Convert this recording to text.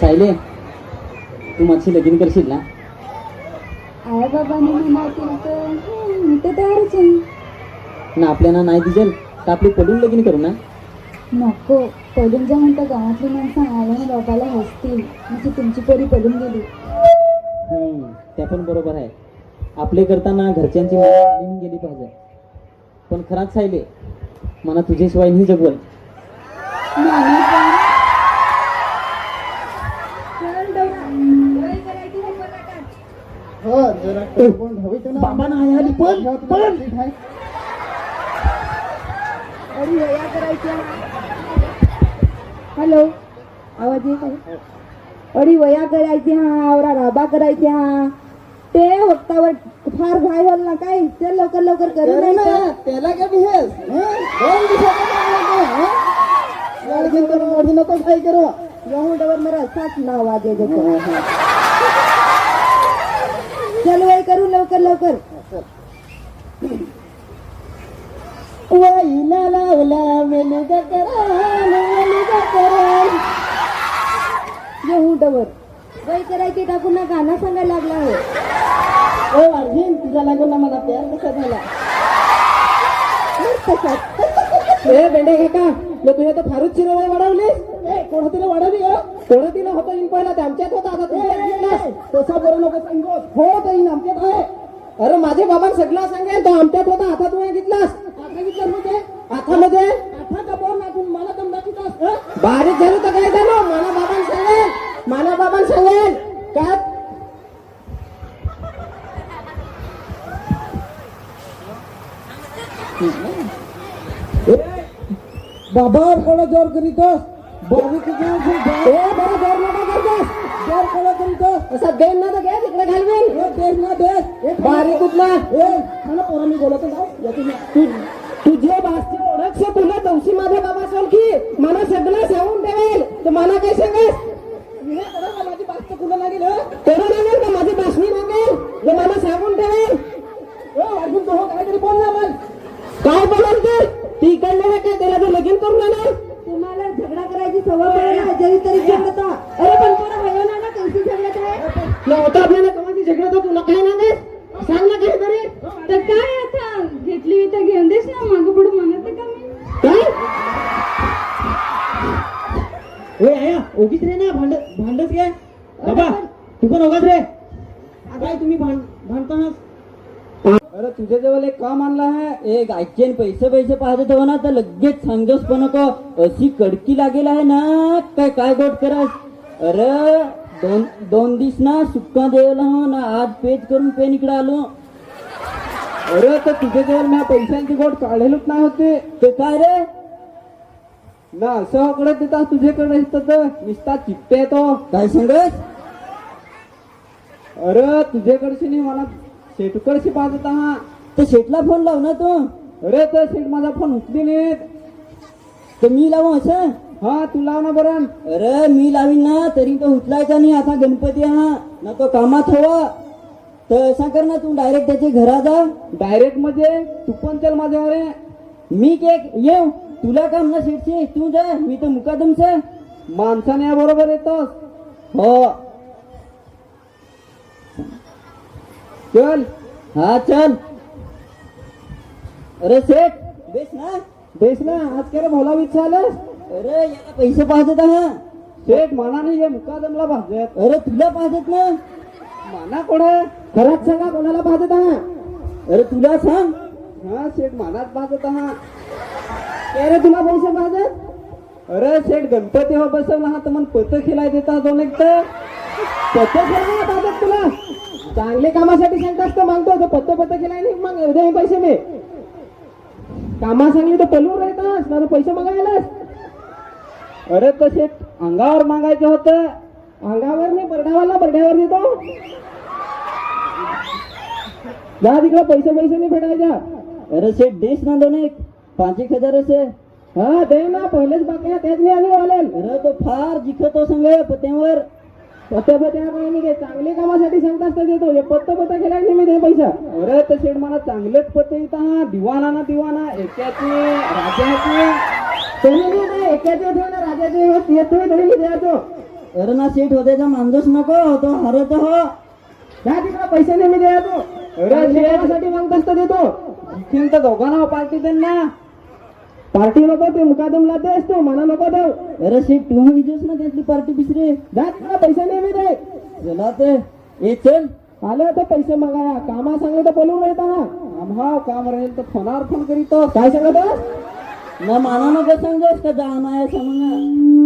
सायले तू माझी लगीन करशील ना? आई बाबांनी म्हणातील तर हं, मी तर तयारच आहे. ना आपल्याला नाही दिसेल तर आपली पडून लगीन करू ना? नको. पडून जा म्हणता गावातली माणसं आल्या ना बाबाला हसतील म्हणजे तुमची पोरी पडून गेली. हम्म, त्या पण बरोबर आहे. आपले करताना घरच्यांची मनं गेली पाहिजे. पण खराच सायले मला तुझ्याशिवाय नाही जगवल बाबा नाही आली पण पण. अरे वया करायच्या. हॅलो आवाज येत आहे? अडी वया करायची हा आवरा राबा करायची हा ते वक्तावर फार घाय होल ना काय ते लवकर लवकर करू त्याला काय बिहेस दोन दिवसात करून मोठी नको काय करू. येऊन डबर मेरा सात ना आगे आहे त्याचा. वय करू लवकर लवकर. वाईला लावला मेलुगा कराल मेलुगा कराल येऊन डबर वय करायचे टाकून ना गाणं सांगायला लागला हो. ओ अर्जुन तुझा लागून ना मला प्यार कसा झाला? तसाच. बेंडे हे का? मग तुझ्या तर फारूच चिरवाई वाढवली. ए कोणतीला वाढवली का कोणतीला होता येईन पहिला? ते आमच्यात होता आता गेलास. तसा बरं नको सांगू हो तर येईन आमच्यात आहे. अरे माझे बाबा सगळा सांगेल तो आमच्यात होता आता तू घेतलास. आता म्हणजे? मध्ये ना तू मला दम दाखवतास बारीक झालं तर काय झालं? मला बाबांना सांगेल. मला बाबांना सांगेल. काय? बाबा कोणा जोर करीतोस बारीक ए बरं जोर नका करतोस जोर कोणा करीतोस असा देन ना घे तिकडे घालवेल ना बारीक कुठला? ए मला पोरा मी बोलत तू तुझे भाषे ओळख से तुला तवशी माझ्या बाबा सोल की मला सगळं सांगून ठेवेल तर मला काय सांगेस माझी भाषा कुठं लागेल तेवढं लागेल का? माझी भाषणी लागेल जे मला सांगून ठेवेल ओ अर्जुन तो काहीतरी बोल ना मग. काय बोलाल ते? काय आणणार तुम्हाला झगडा करायची सवय तरी झगडत. अरे पण ना कौशी झगडत आहे. नव्हता आपल्याला कमाची झगडा तुला काय ना सांग ना काहीतरी तर. काय आता? घेतली तर घेऊन देस ना मागं पुढे म्हणत का मी? काय? आया ओगीच रे ना भांड भांडच घ्या. बाबा तू पण ओगाच रे. काय तुम्ही भांड भांडतानाच अरे तुझ्या जवळ एक काम आणला आहे. एक ऐकेन पैसे पैसे पाहत तेव्हा ना तर लगेच सांगतोस पण नको. अशी कडकी लागेल आहे ना काय काय गोट करस अरे दोन दोन दिस ना सुक्का देवला हो ना आज पेज करून पेन इकडे आलो. अरे तर तुझ्या जवळ मी पैशांची गोट काढलेलच नाही होते. ते काय रे? ना असं कडे देतात तुझ्याकडे तर. निसता चिपटे तो काय सांगस? अरे तुझ्याकडची नाही मला शेटकडची पाहत हा तर शेटला फोन लाव ना तू अरे तर शेट माझा फोन उचली नाहीत तर मी लावू असं? हा तू लाव ना बरं. अरे मी लावीन ना तरी तो उचलायचा नाही आता गणपती हा ना तो कामात हवा. तर असा कर ना तू डायरेक्ट त्याच्या घरा जा. डायरेक्टमध्ये म्हणजे तू पण चल माझ्यावर. ये. मी केक येऊ? तुला काम ना शेटचे तू जा मी तर मुकादमच माणसाने या बरोबर येतोस. हो. चल. हा चल. अरे सेठ बेस ना. बेस ना आज काय रे भोला विचारलंस अरे याला पैसे पाहतात हा शेठ मनाने ये मुकादमला भाजत अरे तुला पाहतात ना. माना कोण? खरंच सांगा कोणाला भाजत हा? अरे तुला सांग. हा शेठ मानात भाजत हा. काय रे तुला पैसे भाजत अरे शेठ गणपती हो बसवला हा तर मग पत खेळाय देता दोन एक तर पत खेळायला भाजत तुला. चांगले कामासाठी सांगतास तर मागतो तर पत्त पत्त खेळाय नाही मग उद्या पैसे मी. कामा सांगली तर पलूर राहतास ना तर पैसे मागायलास. अरे शेठ अंगावर मागायचं होतं. अंगावर नाही बरड्यावाला बरड्यावर देतो. जा तिकडे पैसे पैसे नाही भेटायच्या अरे सेठ देश ना दोन एक. पाच एक हजार असे. हा दे ना पहिलेच बाकी तेच मी आले वालेल. अरे तो फार जिखतो संग पत्त्यावर पत्ते काय मी घे चांगले कामासाठी सांगतास तर देतो. हे पत्त पत्ता केला नाही मी दे पैसा. अरे तर शेठ मला चांगलेच पत्ते येतात दिवाना ना दिवाना एकाचे राजाचे. नाही ना एकाचे ठेव ना येतो तरी मी द्यायचो अरे ना सीट होते तर माणूस नको तो हरत हो. त्या तिकडे पैसे नेहमी द्यायचो साठी मागतास तर देतो. आणखीन तर दोघांना पार्टी दे ना. पार्टी नको ते मुकादम लातेस तू मला नको देऊ. अरे सीट तू विजयस ना त्यातली पार्टी बिसरे जात तिकडे पैसे नेहमी दे चला ते ए चल. आले होते पैसे मागाया कामा सांगले तर बोलून येता ना आम्हा काम राहील तर फोनावर फोन करीत काय सांगत ना माना नको सांगस का जाणार आहे सांग